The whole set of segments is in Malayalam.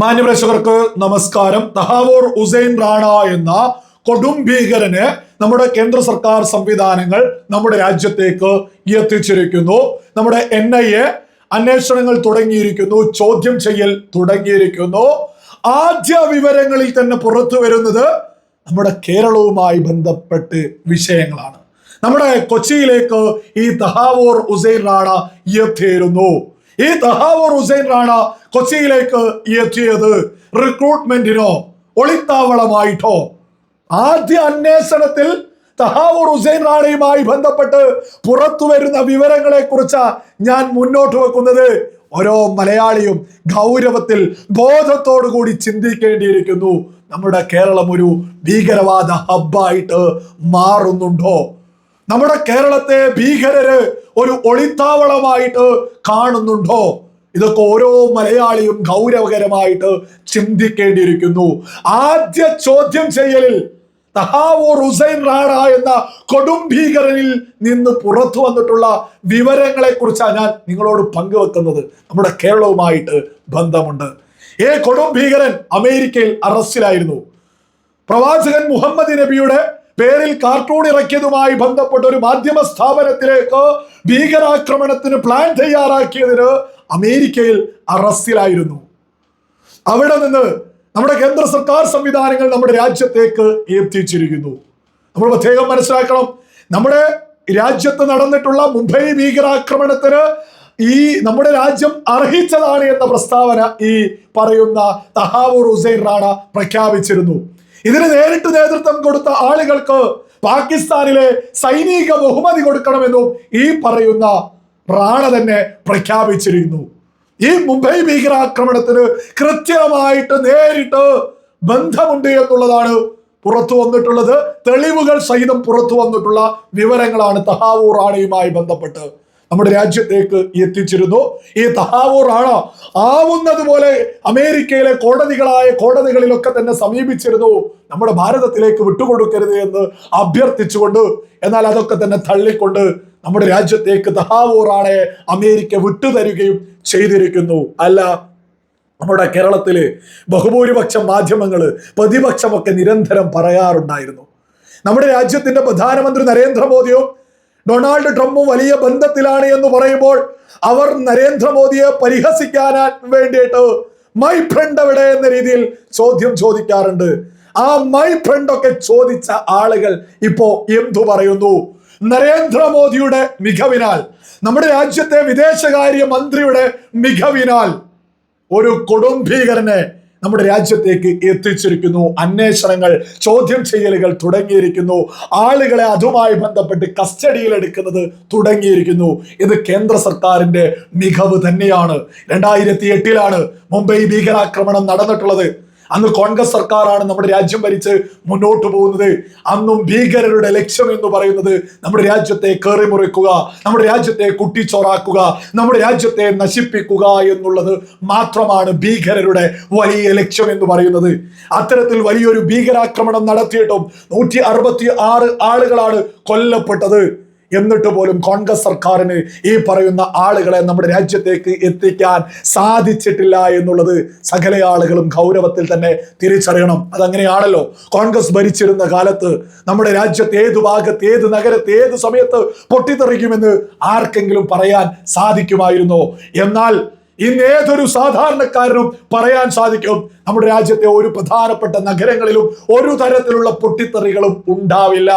മാന്യപ്രേക്ഷകർക്ക് നമസ്കാരം. തഹാവൂർ ഉസൈൻ റാണ എന്ന കൊടും ഭീകരന് നമ്മുടെ കേന്ദ്ര സർക്കാർ സംവിധാനങ്ങൾ നമ്മുടെ രാജ്യത്തേക്ക് എത്തിച്ചിരിക്കുന്നു. നമ്മുടെ എൻ ഐ എ അന്വേഷണങ്ങൾ തുടങ്ങിയിരിക്കുന്നു ചോദ്യം ചെയ്യൽ തുടങ്ങിയിരിക്കുന്നു. ആദ്യ വിവരങ്ങളിൽ തന്നെ പുറത്തു വരുന്നത് നമ്മുടെ കേരളവുമായി ബന്ധപ്പെട്ട് വിഷയങ്ങളാണ്. നമ്മുടെ കൊച്ചിയിലേക്ക് ഈ തഹാവൂർ ഉസൈൻ റാണ എത്തിയിരുന്നു. ഈ തഹാവൂർ ഹുസൈൻ റാണ കൊച്ചിയിലേക്ക് എത്തിയത്. റിക്രൂട്ട്മെന്റിനോ ഒളിത്താവളമായിട്ടോ. ആദ്യ അന്വേഷണത്തിൽ തഹാവൂർ ഹുസൈൻ റാണയുമായി ബന്ധപ്പെട്ട് പുറത്തു വരുന്ന വിവരങ്ങളെ കുറിച്ച് ഞാൻ മുന്നോട്ട് വെക്കുന്നത്. ഓരോ മലയാളിയും ഗൗരവത്തിൽ ബോധത്തോടു കൂടി ചിന്തിക്കേണ്ടിയിരിക്കുന്നു. നമ്മുടെ കേരളം ഒരു ഭീകരവാദ ഹബ്ബായിട്ട് മാറുന്നുണ്ടോ? നമ്മുടെ കേരളത്തെ ഭീകരര് ഒരു ഒളിത്താവളമായിട്ട് കാണുന്നുണ്ടോ? ഇതൊക്കെ ഓരോ മലയാളിയും ഗൗരവകരമായിട്ട് ചിന്തിക്കേണ്ടിയിരിക്കുന്നു. ആദ്യ ചോദ്യം ചെയ്യലിൽ തഹാവൂർ ഹുസൈൻ റാണ എന്ന കൊടും ഭീകരനിൽ നിന്ന് പുറത്തു വന്നിട്ടുള്ള വിവരങ്ങളെ കുറിച്ചാണ് ഞാൻ നിങ്ങളോട് പങ്കുവെക്കുന്നത്. നമ്മുടെ കേരളവുമായിട്ട് ബന്ധമുണ്ട്. ഏ കൊടും ഭീകരൻ അമേരിക്കയിൽ അറസ്റ്റിലായിരുന്നു. പ്രവാചകൻ മുഹമ്മദ് നബിയുടെ പേരിൽ കാർട്ടൂൺ ഇറക്കിയതുമായി ബന്ധപ്പെട്ട ഒരു മാധ്യമ സ്ഥാപനത്തിലേക്ക് ഭീകരാക്രമണത്തിന് പ്ലാൻ തയ്യാറാക്കിയതിന് അമേരിക്കയിൽ അറസ്റ്റിലായിരുന്നു. അവിടെ നിന്ന് നമ്മുടെ കേന്ദ്ര സർക്കാർ സംവിധാനങ്ങൾ നമ്മുടെ രാജ്യത്തേക്ക് എത്തിച്ചിരിക്കുന്നു. നമ്മൾ പ്രത്യേകം മനസ്സിലാക്കണം നമ്മുടെ രാജ്യത്ത് നടന്നിട്ടുള്ള മുംബൈ ഭീകരാക്രമണത്തിന് ഈ നമ്മുടെ രാജ്യം അർഹിച്ചതാണ് എന്ന പ്രസ്താവന ഈ പറയുന്ന തഹാവൂർ ഹുസൈൻ റാണ പ്രഖ്യാപിച്ചിരുന്നു. ഇതിന് നേരിട്ട് നേതൃത്വം കൊടുത്ത ആളുകൾക്ക് പാകിസ്ഥാനിലെ സൈനിക ബഹുമതി കൊടുക്കണമെന്നും ഈ പറയുന്ന റാണ തന്നെ പ്രഖ്യാപിച്ചിരുന്നു. ഈ മുംബൈ ഭീകരാക്രമണത്തിന് കൃത്യമായിട്ട് നേരിട്ട് ബന്ധമുണ്ട് എന്നുള്ളതാണ് പുറത്തു വന്നിട്ടുള്ളത്. തെളിവുകൾ സഹിതം പുറത്തു വന്നിട്ടുള്ള വിവരങ്ങളാണ് തഹാവൂർ റാണയുമായി ബന്ധപ്പെട്ട്. നമ്മുടെ രാജ്യത്തേക്ക് എത്തിച്ചിരുന്നു. ഈ തഹാവൂർ റാണ ആവുന്നത് പോലെ അമേരിക്കയിലെ കോടതികളായ കോടതികളിലൊക്കെ തന്നെ സമീപിച്ചിരുന്നു. നമ്മുടെ ഭാരതത്തിലേക്ക് വിട്ടുകൊടുക്കരുത് എന്ന് അഭ്യർത്ഥിച്ചുകൊണ്ട് എന്നാൽ അതൊക്കെ തന്നെ തള്ളിക്കൊണ്ട് നമ്മുടെ രാജ്യത്തേക്ക് തഹാവൂറാണെ അമേരിക്ക വിട്ടുതരികയും ചെയ്തിരിക്കുന്നു. അല്ല നമ്മുടെ കേരളത്തിലെ ബഹുഭൂരിപക്ഷം മാധ്യമങ്ങൾ പ്രതിപക്ഷമൊക്കെ നിരന്തരം പറയാറുണ്ടായിരുന്നു. നമ്മുടെ രാജ്യത്തിന്റെ പ്രധാനമന്ത്രി നരേന്ദ്രമോദിയും ഡൊണാൾഡ് ട്രംപും വലിയ ബന്ധത്തിലാണ് എന്ന് പറയുമ്പോൾ അവർ നരേന്ദ്രമോദിയെ പരിഹസിക്കാൻ വേണ്ടിയിട്ട് മൈ ഫ്രണ്ട് എവിടെ എന്ന രീതിയിൽ ചോദ്യം ചോദിക്കാറുണ്ട്. ആ മൈ ഫ്രണ്ട് ഒക്കെ ചോദിച്ച ആളുകൾ ഇപ്പോ എന്തു പറയുന്നു? നരേന്ദ്രമോദിയുടെ മികവിനാൽ നമ്മുടെ രാജ്യത്തെ വിദേശകാര്യ മന്ത്രിയുടെ മികവിനാൽ ഒരു കൊടും ഭീകരനെ നമ്മുടെ രാജ്യത്തേക്ക് എത്തിച്ചിരിക്കുന്നു. അന്വേഷണങ്ങൾ ചോദ്യം ചെയ്യലുകൾ തുടങ്ങിയിരിക്കുന്നു. ആളുകളെ അതുമായി ബന്ധപ്പെട്ട് കസ്റ്റഡിയിൽ എടുക്കുന്നത് തുടങ്ങിയിരിക്കുന്നു. ഇത് കേന്ദ്ര സർക്കാരിന്റെ മികവ് തന്നെയാണ്. രണ്ടായിരത്തി എട്ടിലാണ് മുംബൈ ഭീകരാക്രമണം നടന്നിട്ടുള്ളത്. അന്ന് കോൺഗ്രസ് സർക്കാരാണ് നമ്മുടെ രാജ്യം ഭരിച്ച് മുന്നോട്ട് പോകുന്നത്. അന്നും ഭീകരരുടെ ലക്ഷ്യം എന്ന് പറയുന്നത് നമ്മുടെ രാജ്യത്തെ കയറിമുറിക്കുക നമ്മുടെ രാജ്യത്തെ കുട്ടിച്ചോറാക്കുക നമ്മുടെ രാജ്യത്തെ നശിപ്പിക്കുക എന്നുള്ളത് മാത്രമാണ് ഭീകരരുടെ വലിയ ലക്ഷ്യം എന്ന് പറയുന്നത്. അത്തരത്തിൽ വലിയൊരു ഭീകരാക്രമണം നടത്തിയിട്ടും നൂറ്റി ആളുകളാണ് കൊല്ലപ്പെട്ടത്. എന്നിട്ട് പോലും കോൺഗ്രസ് സർക്കാരിന് ഈ പറയുന്ന ആളുകളെ നമ്മുടെ രാജ്യത്തേക്ക് എത്തിക്കാൻ സാധിച്ചിട്ടില്ല എന്നുള്ളത് സകല ആളുകളും ഗൗരവത്തിൽ തന്നെ തിരിച്ചറിയണം. അതങ്ങനെയാണല്ലോ. കോൺഗ്രസ് ഭരിച്ചിരുന്ന കാലത്ത് നമ്മുടെ രാജ്യത്ത് ഏത് ഭാഗത്ത് ഏത് നഗരത്ത് ഏത് സമയത്ത് പൊട്ടിത്തെറിക്കുമെന്ന് ആർക്കെങ്കിലും പറയാൻ സാധിക്കുമായിരുന്നോ? എന്നാൽ ഇന്ന് ഏതൊരു സാധാരണക്കാരനും പറയാൻ സാധിക്കും നമ്മുടെ രാജ്യത്തെ ഒരു പ്രധാനപ്പെട്ട നഗരങ്ങളിലും ഒരു തരത്തിലുള്ള പൊട്ടിത്തെറികളും ഉണ്ടാവില്ല.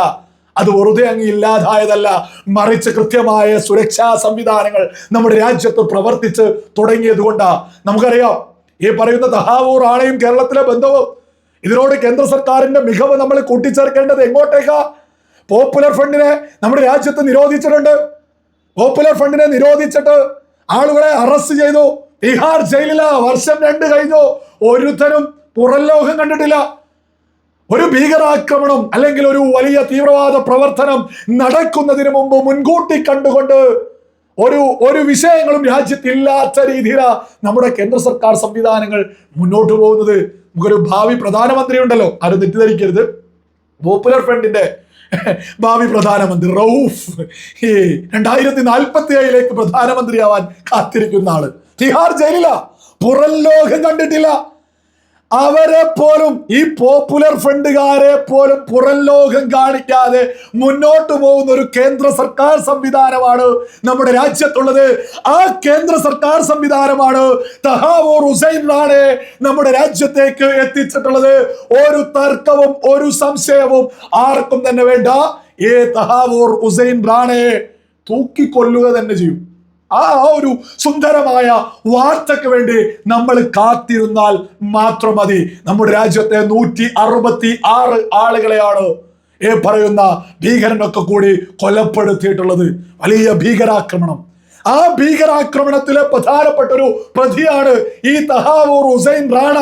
അത് വെറുതെ അങ്ങ് ഇല്ലാതായതല്ല. മറിച്ച് കൃത്യമായ സുരക്ഷാ സംവിധാനങ്ങൾ നമ്മുടെ രാജ്യത്ത് പ്രവർത്തിച്ച് തുടങ്ങിയത് കൊണ്ടാ. നമുക്കറിയാം ഈ പറയുന്ന തഹാവൂർ ആണയും കേരളത്തിലെ ബന്ധവും. ഇതിനോട് കേന്ദ്ര സർക്കാരിന്റെ മികവ് നമ്മൾ കൂട്ടിച്ചേർക്കേണ്ടത് എങ്ങോട്ടേക്കാ? പോപ്പുലർ ഫണ്ടിനെ നമ്മുടെ രാജ്യത്ത് നിരോധിച്ചിട്ടുണ്ട്. പോപ്പുലർ ഫണ്ടിനെ നിരോധിച്ചിട്ട് ആളുകളെ അറസ്റ്റ് ചെയ്തു. തിഹാർ ജയിലില വർഷം രണ്ട് കഴിഞ്ഞു. ഒരുത്തരും പുറം ലോകം കണ്ടിട്ടില്ല. ഒരു ഭീകരാക്രമണം അല്ലെങ്കിൽ ഒരു വലിയ തീവ്രവാദ പ്രവർത്തനം നടക്കുന്നതിന് മുമ്പ് മുൻകൂട്ടി കണ്ടുകൊണ്ട് ഒരു ഒരു വിഷയങ്ങളും രാജ്യത്തില്ലാത്ത രീതിയിലാണ് നമ്മുടെ കേന്ദ്ര സർക്കാർ സംവിധാനങ്ങൾ മുന്നോട്ട് പോകുന്നത്. നമുക്കൊരു ഭാവി പ്രധാനമന്ത്രി ഉണ്ടല്ലോ ആരും തെറ്റിദ്ധരിക്കരുത്. പോപ്പുലർ ഫ്രണ്ടിന്റെ ഭാവി പ്രധാനമന്ത്രി റൌഫ്. ഈ രണ്ടായിരത്തി നാൽപ്പത്തി ഏഴിലേക്ക് പ്രധാനമന്ത്രിയാവാൻ കാത്തിരിക്കുന്ന ആൾ. തിഹാർ ജയിലില. പുറം ലോകം കണ്ടിട്ടില്ല. അവരെ പോലും ഈ പോപ്പുലർ ഫ്രണ്ടുകാരെ പോലും പുറം ലോകം കാണിക്കാതെ മുന്നോട്ട് പോകുന്ന ഒരു കേന്ദ്ര സർക്കാർ സംവിധാനമാണ് നമ്മുടെ രാജ്യത്തുള്ളത്. ആ കേന്ദ്ര സർക്കാർ സംവിധാനമാണ് തഹാവൂർ ഹുസൈൻ റാണെ നമ്മുടെ രാജ്യത്തേക്ക് എത്തിച്ചിട്ടുള്ളത്. ഒരു തർക്കവും ഒരു സംശയവും ആർക്കും തന്നെ വേണ്ട. ഏ തഹാവൂർ ഹുസൈൻ റാണെ തൂക്കിക്കൊല്ലുക തന്നെ ചെയ്യും. ആ ഒരു സുന്ദരമായ വാർത്തക്ക് വേണ്ടി നമ്മൾ കാത്തിരുന്നാൽ മാത്രം മതി. നമ്മുടെ രാജ്യത്തെ നൂറ്റി അറുപത്തി ആറ് ആളുകളെയാണ് ഏ പറയുന്ന ഭീകരനൊക്കെ കൂടി കൊലപ്പെടുത്തിയിട്ടുള്ളത്. വലിയ ഭീകരാക്രമണം. ആ ഭീകരാക്രമണത്തിലെ പ്രധാനപ്പെട്ട ഒരു പ്രതിയാണ് ഈ തഹാവൂർ ഹുസൈൻ റാണ.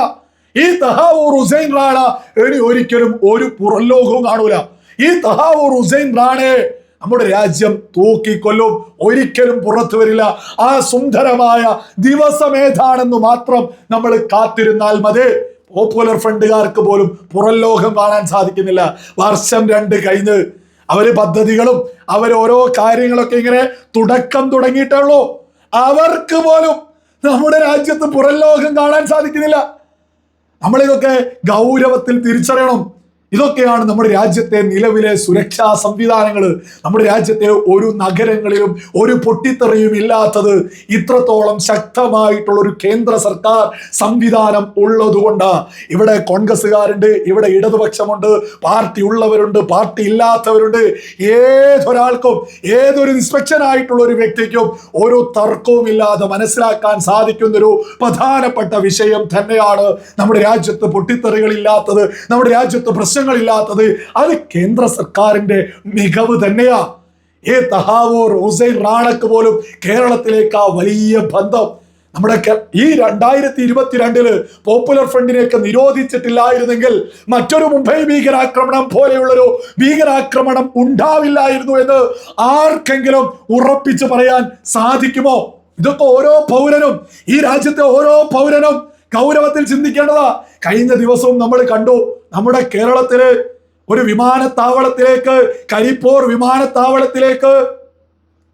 ഈ തഹാവൂർ ഹുസൈൻ റാണ ഇനി ഒരിക്കലും ഒരു പുറലോകവും കാണൂല. ഈ തഹാവൂർ ഹുസൈൻ റാണെ നമ്മുടെ രാജ്യം തൂക്കിക്കൊല്ലും. ഒരിക്കലും പുറത്തു വരില്ല. ആ സുന്ദരമായ ദിവസം ഏതാണെന്ന് മാത്രം നമ്മൾ കാത്തിരുന്നാൽ മതി. പോപ്പുലർ ഫ്രണ്ടുകാർക്ക് പോലും പുറം ലോകം കാണാൻ സാധിക്കുന്നില്ല. വർഷം രണ്ട് കഴിഞ്ഞ് അവർ പദ്ധതികളും അവർ ഓരോ കാര്യങ്ങളൊക്കെ ഇങ്ങനെ തുടക്കം തുടങ്ങിയിട്ടുള്ളൂ അവർക്ക് പോലും നമ്മുടെ രാജ്യത്ത് പുറം ലോകം കാണാൻ സാധിക്കുന്നില്ല. നമ്മളിതൊക്കെ ഗൗരവത്തിൽ തിരിച്ചറിയണം. ഇതൊക്കെയാണ് നമ്മുടെ രാജ്യത്തെ നിലവിലെ സുരക്ഷാ സംവിധാനങ്ങൾ നമ്മുടെ രാജ്യത്തെ ഒരു നഗരങ്ങളിലും ഒരു പൊട്ടിത്തെറിയും ഇല്ലാത്തത് ഇത്രത്തോളം ശക്തമായിട്ടുള്ള ഒരു കേന്ദ്ര സർക്കാർ സംവിധാനം ഉള്ളതുകൊണ്ട്. ഇവിടെ കോൺഗ്രസ്സുകാരുണ്ട് ഇവിടെ ഇടതുപക്ഷമുണ്ട് പാർട്ടി ഉള്ളവരുണ്ട് പാർട്ടി ഇല്ലാത്തവരുണ്ട്. ഏതൊരാൾക്കും ഏതൊരു ഇൻസ്പെക്ഷൻ ആയിട്ടുള്ള ഒരു വ്യക്തിക്കും ഒരു തർക്കവും ഇല്ലാതെ മനസ്സിലാക്കാൻ സാധിക്കുന്ന ഒരു പ്രധാനപ്പെട്ട വിഷയം തന്നെയാണ് നമ്മുടെ രാജ്യത്ത് പൊട്ടിത്തെറികളില്ലാത്തത്. നമ്മുടെ രാജ്യത്ത് പ്രശ്നങ്ങളില്ലാത്തത് അത് കേന്ദ്ര സർക്കാരിന്റെ മികവ് തന്നെയാ. ഏ തഹാവൂർ ഹുസൈൻ റാണക്ക് പോലും കേരളത്തിലേക്ക് ആ വലിയ ബന്ധം. നമ്മുടെ ഈ രണ്ടായിരത്തി ഇരുപത്തിരണ്ടിൽ പോപ്പുലർ ഫ്രണ്ടിനെയൊക്കെ നിരോധിച്ചിട്ടില്ലായിരുന്നെങ്കിൽ മറ്റൊരു മുംബൈ ഭീകരാക്രമണം പോലെയുള്ളൊരു ഭീകരാക്രമണം ഉണ്ടാവില്ലായിരുന്നു എന്ന് ആർക്കെങ്കിലും ഉറപ്പിച്ചു പറയാൻ സാധിക്കുമോ? ഇതൊക്കെ ഓരോ പൗരനും ഈ രാജ്യത്തെ ഓരോ പൗരനും ഗൗരവത്തിൽ ചിന്തിക്കേണ്ടതാ. കഴിഞ്ഞ ദിവസവും നമ്മൾ കണ്ടു നമ്മുടെ കേരളത്തിൽ ഒരു വിമാനത്താവളത്തിലേക്ക് കരിപ്പൂർ വിമാനത്താവളത്തിലേക്ക്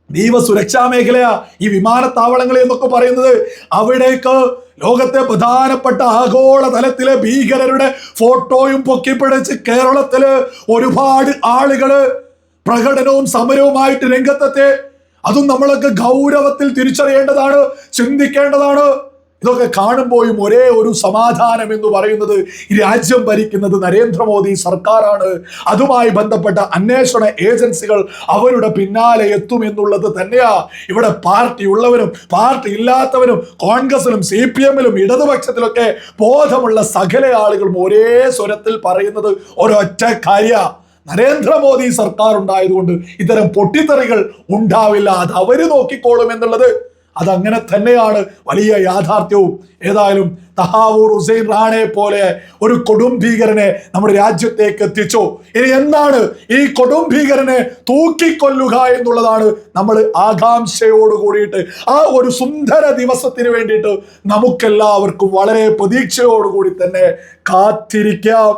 ദൈവ സുരക്ഷാ മേഖലയാ ഈ വിമാനത്താവളങ്ങൾ എന്നൊക്കെ പറയുന്നത്. അവിടേക്ക് ലോകത്തെ പ്രധാനപ്പെട്ട ആഗോള തലത്തിലെ ഭീകരരുടെ ഫോട്ടോയും പൊക്കിപ്പിടിച്ച് കേരളത്തിൽ ഒരുപാട് ആളുകൾ പ്രകടനവും സമരവുമായിട്ട് രംഗത്തെത്തി. അതും നമ്മളൊക്കെ ഗൗരവത്തിൽ തിരിച്ചറിയേണ്ടതാണ് ചിന്തിക്കേണ്ടതാണ്. ഇതൊക്കെ കാണുമ്പോഴും ഒരേ ഒരു സമാധാനം എന്ന് പറയുന്നത് രാജ്യം ഭരിക്കുന്നത് നരേന്ദ്രമോദി സർക്കാരാണ്. അതുമായി ബന്ധപ്പെട്ട അന്വേഷണ ഏജൻസികൾ അവരുടെ പിന്നാലെ എത്തും എന്നുള്ളത് തന്നെയാ. ഇവിടെ പാർട്ടി ഉള്ളവരും പാർട്ടി ഇല്ലാത്തവരും കോൺഗ്രസിലും സി പി എമ്മിലും ഇടതുപക്ഷത്തിലൊക്കെ ബോധമുള്ള സകല ആളുകളും ഒരേ സ്വരത്തിൽ പറയുന്നത് ഒരൊറ്റ കാര്യ. നരേന്ദ്രമോദി സർക്കാർ ഉണ്ടായതുകൊണ്ട് ഇത്തരം പൊട്ടിത്തെറികൾ ഉണ്ടാവില്ല. അത് അവർ നോക്കിക്കോളും എന്നുള്ളത് അതങ്ങനെ തന്നെയാണ് വലിയ യാഥാർത്ഥ്യവും. ഏതായാലും തഹാവൂർ ഹുസൈൻ റാണെ പോലെ ഒരു കൊടും ഭീകരനെ നമ്മുടെ രാജ്യത്തേക്ക് എത്തിച്ചു. ഇനി എന്താണ് ഈ കൊടും ഭീകരനെ തൂക്കിക്കൊല്ലുക എന്നുള്ളതാണ് നമ്മൾ ആകാംക്ഷയോട് കൂടിയിട്ട് ആ ഒരു സുന്ദര ദിവസത്തിന് വേണ്ടിയിട്ട് നമുക്കെല്ലാവർക്കും വളരെ പ്രതീക്ഷയോടുകൂടി തന്നെ കാത്തിരിക്കാം.